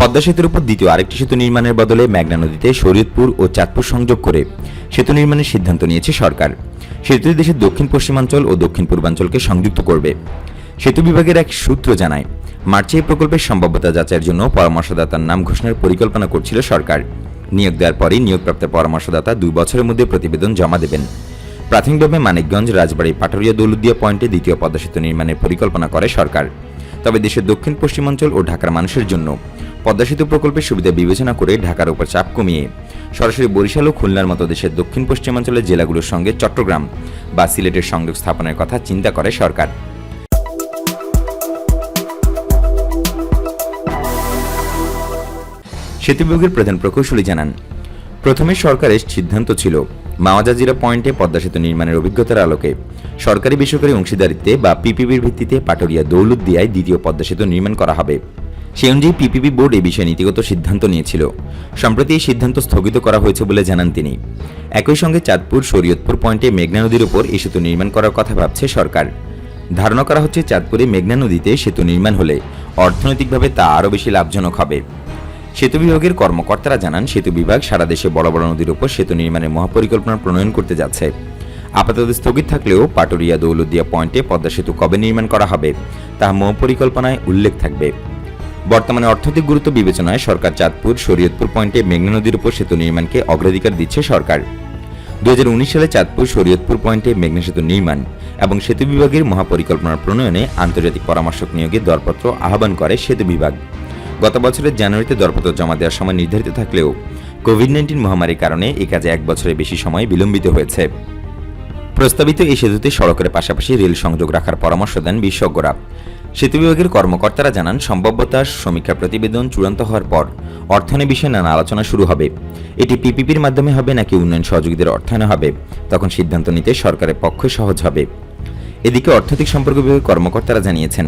পদ্মা সেতুর উপর দ্বিতীয় আরেকটি সেতু নির্মাণের বদলে মেঘনা নদীতে শরীয়তপুর ও চাঁদপুর সংযোগ করে সেতু নির্মাণের সিদ্ধান্ত নিয়েছে সরকার। সেতুটি দেশের দক্ষিণ পশ্চিমাঞ্চল ও দক্ষিণ পূর্বাঞ্চলকে সংযুক্ত করবে। সেতু বিভাগের এক সূত্র জানায়, মার্চে এই প্রকল্পের সম্ভাব্যতা যাচাইয়ের জন্য পরামর্শদাতার নাম ঘোষণার পরিকল্পনা করছিল সরকার। নিয়োগ দেওয়ার পরই নিয়োগপ্রাপ্ত পরামর্শদাতা দুই বছরের মধ্যে প্রতিবেদন জমা দেবেন। প্রাথমিকভাবে মানিকগঞ্জ, রাজবাড়ী, পাটুরিয়া দৌলুদিয়া পয়েন্টে দ্বিতীয় পদ্মা সেতু নির্মাণের পরিকল্পনা করে সরকার। তবে দেশের দক্ষিণ, পশ্চিমাঞ্চল ও ঢাকার মানুষের জন্য পদ্মা সেতু প্রকল্পের সুবিধা বিবেচনা করে ঢাকার উপর চাপ কমিয়ে সরাসরি বরিশাল ও খুলনার মতো দেশের দক্ষিণ, পশ্চিমাঞ্চলের জেলাগুলোর সঙ্গে চট্টগ্রাম বা সিলেটের সংযোগ স্থাপনের কথা চিন্তা করে সরকার। সেতু বিভাগের প্রধান প্রকৌশলী জানান প্রথমে সরকারের সিদ্ধান্ত ছিল মাওয়াজাজিরা পয়েন্টে পদ্মা সেতু নির্মাণের অভিজ্ঞতার আলোকে সরকারি বেসরকারি অংশীদারিত্বে বা পিপিবির ভিত্তিতে পাটুরিয়া দৌলতদিয়ায় দ্বিতীয় পদ্মা সেতু নির্মাণ করা হবে। সেই অনুযায়ী পিপিবি বোর্ড এ বিষয়ে নীতিগত সিদ্ধান্ত নিয়েছিল। সম্প্রতি এই সিদ্ধান্ত স্থগিত করা হয়েছে বলে জানান তিনি। একই সঙ্গে চাঁদপুর শরীয়তপুর পয়েন্টে মেঘনা নদীর উপর এই সেতু নির্মাণ করার কথা ভাবছে সরকার। ধারণা করা হচ্ছে চাঁদপুরে মেঘনা নদীতে সেতু নির্মাণ হলে অর্থনৈতিকভাবে তা আরও বেশি লাভজনক হবে। সেতু বিভাগের কর্মকর্তারা জানান, সেতু বিভাগ সারা দেশে বড় বড় নদীর উপর সেতু নির্মাণের মহাপরিকল্পনা প্রণয়ন করতে যাচ্ছে। আপাতত স্থগিত থাকলেও পাটুরিয়া দৌলদিয়া পয়েন্টে পদ্মা সেতু কবে নির্মাণ করা হবে, তা মহাপরিকল্পনায় উল্লেখ থাকবে। বর্তমানে অর্থনৈতিক গুরুত্ব বিবেচনায় সরকার চাঁদপুর, শরীয়তপুর পয়েন্টে মেঘনা নদীর উপর সেতু নির্মাণকে অগ্রাধিকার দিচ্ছে সরকার। দু হাজার উনিশ সালে চাঁদপুর, শরীয়তপুর পয়েন্টে মেঘনা সেতু নির্মাণ এবং সেতু বিভাগের মহাপরিকল্পনার প্রণয়নে আন্তর্জাতিক পরামর্শক নিয়োগে দরপত্র আহ্বান করে সেতু বিভাগ। গত বছরের জানুয়ারিতে দরপত্র জমা দেওয়ার সময় নির্ধারিত থাকলেও কোভিড নাইন্টিন মহামারীর কারণে এই কাজে এক বছরের বেশি সময় বিলম্বিত হয়েছে। প্রস্তাবিত এই সেতুতে সড়কের পাশাপাশি রেল সংযোগ রাখার পরামর্শ দেন বিশেষজ্ঞরা। সেতু বিভাগের কর্মকর্তারা জানান, সম্ভাব্যতা, সমীক্ষা প্রতিবেদন চূড়ান্ত হওয়ার পর অর্থায়নে বিষয়ে নানা আলোচনা শুরু হবে। এটি পিপিপির মাধ্যমে হবে নাকি উন্নয়ন সহযোগীদের অর্থায়নে হবে? তখন সিদ্ধান্ত নিতে সরকারের পক্ষে সহজ হবে। এদিকে অর্থনৈতিক সম্পর্ক বিভাগের কর্মকর্তারা জানিয়েছেন,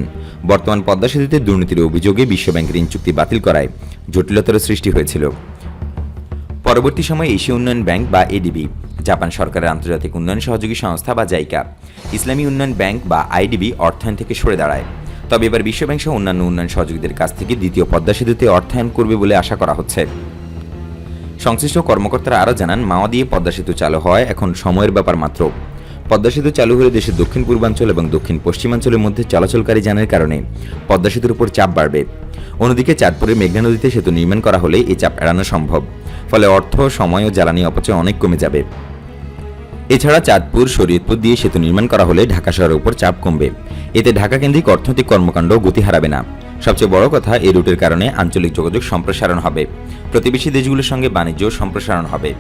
বর্তমান পদ্মা সেতুতে দুর্নীতির অভিযোগে বিশ্বব্যাংক ঋণ চুক্তি বাতিল করায় জটিলতার সৃষ্টি হয়েছিল। পরবর্তী সময়ে এশীয় উন্নয়ন ব্যাংক বা এডিবি জাপান সরকারের আন্তর্জাতিক উন্নয়ন সহযোগী সংস্থা বা জাইকা, ইসলামী উন্নয়ন ব্যাংক বা আইডিবি অর্থায়ন থেকে সরে দাঁড়ায়। তবে এবার বিশ্বব্যাংক সহ অন্যান্য উন্নয়ন সহযোগীদের কাছ থেকে দ্বিতীয় পদ্মা সেতুতে অর্থায়ন করবে বলে আশা করা হচ্ছে। সংশ্লিষ্ট কর্মকর্তারা আরও জানান, মাওয়া দিয়ে পদ্মা সেতু চালু হয় এখন সময়ের ব্যাপার মাত্র। পদ্মা সেতু চালু হলে দেশের দক্ষিণ পূর্বাঞ্চল এবং দক্ষিণ পশ্চিমাঞ্চলের মধ্যে চলাচলকারী যানের কারণে পদ্মা সেতুর উপর চাপ বাড়বে। অন্যদিকে চাঁদপুরের মেঘনা নদীতে সেতু নির্মাণ করা হলে এই চাপ এড়ানো সম্ভব। ফলে অর্থ, সময় ও জ্বালানি অপচয় অনেক কমে যাবে। এছাড়া চাঁদপুর, শরীয়তপুর দিয়ে সেতু নির্মাণ করা হলে ঢাকা শহরের উপর চাপ কমবে। এতে ঢাকা কেন্দ্রিক অর্থনৈতিক কর্মকাণ্ড গতি হারাবে না। সবচেয়ে বড় কথা, এই রুটের কারণে আঞ্চলিক যোগাযোগ সম্প্রসারণ হবে। প্রতিবেশী দেশগুলোর সঙ্গে বাণিজ্য সম্প্রসারণ হবে।